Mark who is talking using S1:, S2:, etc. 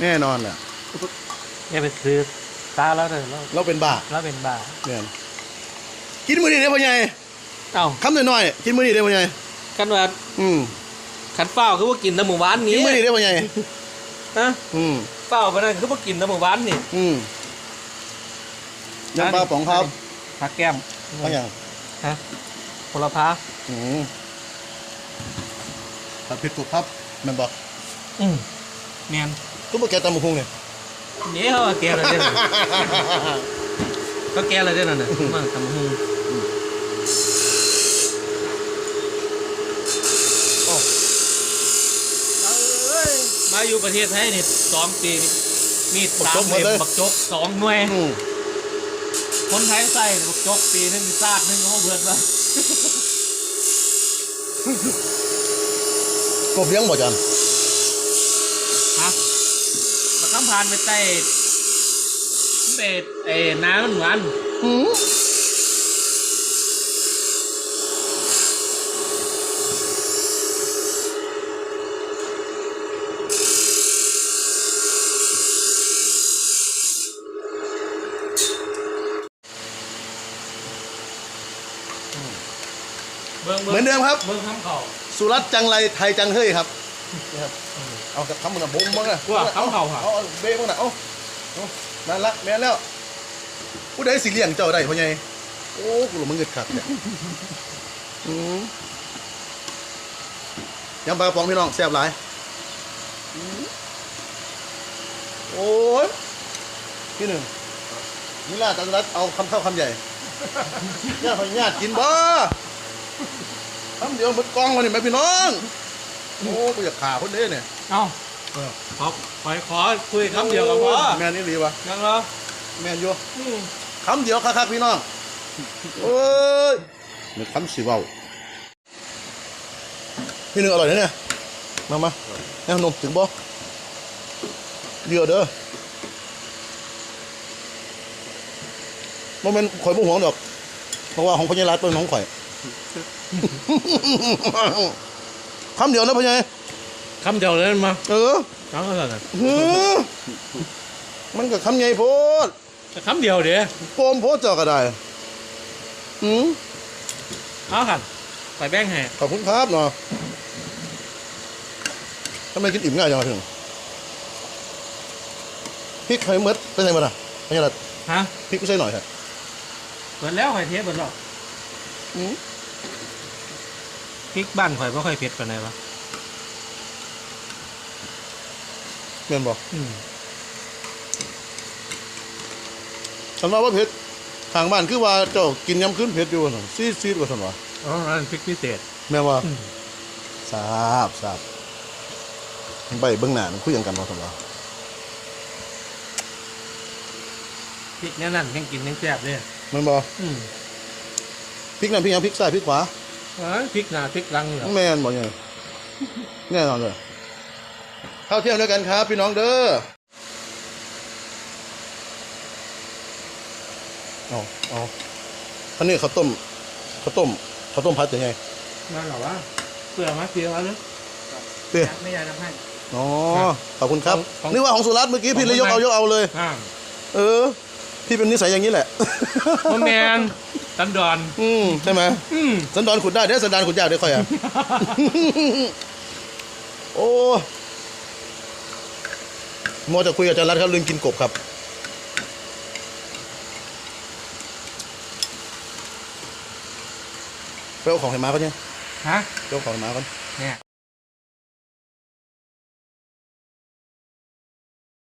S1: แน่นอนแหละ
S2: อย่าไปซื้อตาแล้วเลยแล้ว
S1: เราเป็นบ้า
S2: แล้วเป็นบ้า
S1: เนี่ยกินมื้อนี้ได้พ่อใหญ่
S2: เอ้า
S1: คำน้อยๆกินมื้อนี้ได้พ่อใหญ่
S2: กันว่า
S1: อืม
S2: ขันเฝ้าคือว่ากินแต่หมู่บ้าน
S1: กิ
S2: นี้
S1: นมื้อนี้ได้พ่อใหญ่
S2: นะ
S1: อืม
S2: เฝ้าไปนั่นคือว่ากินแต่หมู่บ้านนี่
S1: อืมยำปลาป๋องครับ
S2: ผักแก้ม
S1: เอาอย่าง
S2: ฮะผลพา
S1: อืมผัดเผ็ดกบครับแม่นบอก
S2: อืมเนียน
S1: ก็บ่แกตำบักหุ่งเนี่ย
S2: นี่เขาว่าแกอะไรเด้อก็แกอะไรเด้อนั่นน่ะมาทำหูโอ้เอ้ยมาอยู่ประเทศไทยนี่สองปีนี่มีดสามเล่มบักจกสองหน่วย
S1: อืม
S2: คนไทยใส่บักจกปีนึงมีซาดนึงเขาเบื่อว่าก
S1: บเลี้ยงบ่จัน
S2: ฮะ บักคำพานไปใต้เป็ดเอ้น้ำมันหวาน
S1: อืมเหมือนเดิมครับ
S2: เบิ่งคำเขา
S1: สุรัตน์จังไรไทยจังเฮ้ยครับ นี่ครับเอากับคำมึงนะบุ้มมั้งนะ
S2: ว่าคำเขาค่ะ
S1: เอาเอาเบ้มั้งนะเอาเอานั่นละแม่นแล้วผู้ใดสิเลี้ยงเจ้าได้พ่อใหญ่โอ้กูหลงมึงเกิดขัดเนี่ยอืมยำปลากระป๋องพี่น้องแซ่บหลายอืมโอ้ยพี่หนึ่งนี่ล่ะตันรัตเอาคำเข้าคำใหญ่ญาติพญาติกินบ่คำเดียวหมดกองเลยนี่ไหมพี่น้อง โอ้กูอยากขาคนเด้เนี่ย
S2: เอ้า
S1: เออ
S2: ขอขอขอคุยคำเดียวกับพ่อ
S1: แม่นี่ดีวะ
S2: ยังเหรอ
S1: แม่นอยู่
S2: อืม
S1: คำเดียวคักๆพี่น้องโอ้ยนี่คำสิเว้าพี่หนึ่งอร่อยนะเนี่ยมามาแน่ขนมถึงบ่เดียวเด้อโมเมนข่อยบ่ห่วงดอกเพราะว่าของพญารัตเป็นของข่อย คำเดียวนะพญา
S2: คำเดียวเลยมา
S1: เออ
S2: เอาเท่าไหร่
S1: หือมันก็คำใหญ่โพด
S2: แต่คำเดียวเดี๋ยว
S1: โปมโพดเจาก็ได้อืม
S2: เอาขันใส่แบงค์ให้
S1: ขอบคุณครับเนาะทำไมกินอิ่มง่ายจังวะถึงพริกไข่เมดเป็นไงบ้างอะเป็นไงล่ะ
S2: ฮะ
S1: พริกกูใส่หน่อยฮะ
S2: เปิดแล้วข่อยเทปเปิดแล้ว
S1: อืม
S2: พริกบ้านข่อยไม่ค่อยเผ็ดปานใดวะ
S1: เมียนบอก
S2: อืม
S1: ฉันว่าว่าเผ็ดทางบ้านคือว่าเจ้ากินยำขึ้นเผ็ดอยู่น่ะซีดซีดกว่าฉันว่า
S2: อ๋อนั่นพริกพิเศษ
S1: แม่ว่า
S2: อืม
S1: ทราบทราบใบเบื้องหน้ามันคุยกันว่าฉันว่า
S2: พริกแนั่นนั่นยังกินยังแซ่บเลย
S1: แม่นบอก
S2: อืม
S1: พริกนั่นพริกยังพริกซ้ายพริกขวา
S2: เอ้ยพริกหน้าพริกหลังเหรอ
S1: แม่นบอกยังแน่นอนเลยเข้าเที่ยวด้วยกันครับพี่น้องเด้อเอาเอาท่านนี้ข้าวต้มข้าวต้มข้าวต้มพัดยังไง
S2: นั่นเหรอวะเปลือกมะเขือแล้วเนอะ
S1: เตี้ย
S2: ไม่ยายทำให้
S1: อ๋อขอบคุณครับ
S2: ของของ
S1: นี่ว่าของสุรัตน์เมื่อกี้พี่เลยยกเอายกเอาเลย
S2: อ่า
S1: เออ พี่เป็นนิสัยอย่างนี้แหละ
S2: มะแมน ตันดอน
S1: อืมใช่ไหม
S2: อืม
S1: สันดอนขุดได้เด้อสันดานขุดยากเด้อค่อยอะ โอ้มัวจะคุยกับอาจารย์รัตน์ครับลืมกินกบครับ ไปเอาของให้หมาเขาเนี่ย
S2: ฮะ
S1: ไปเอาของให้หมาก่อน
S2: เนี่ย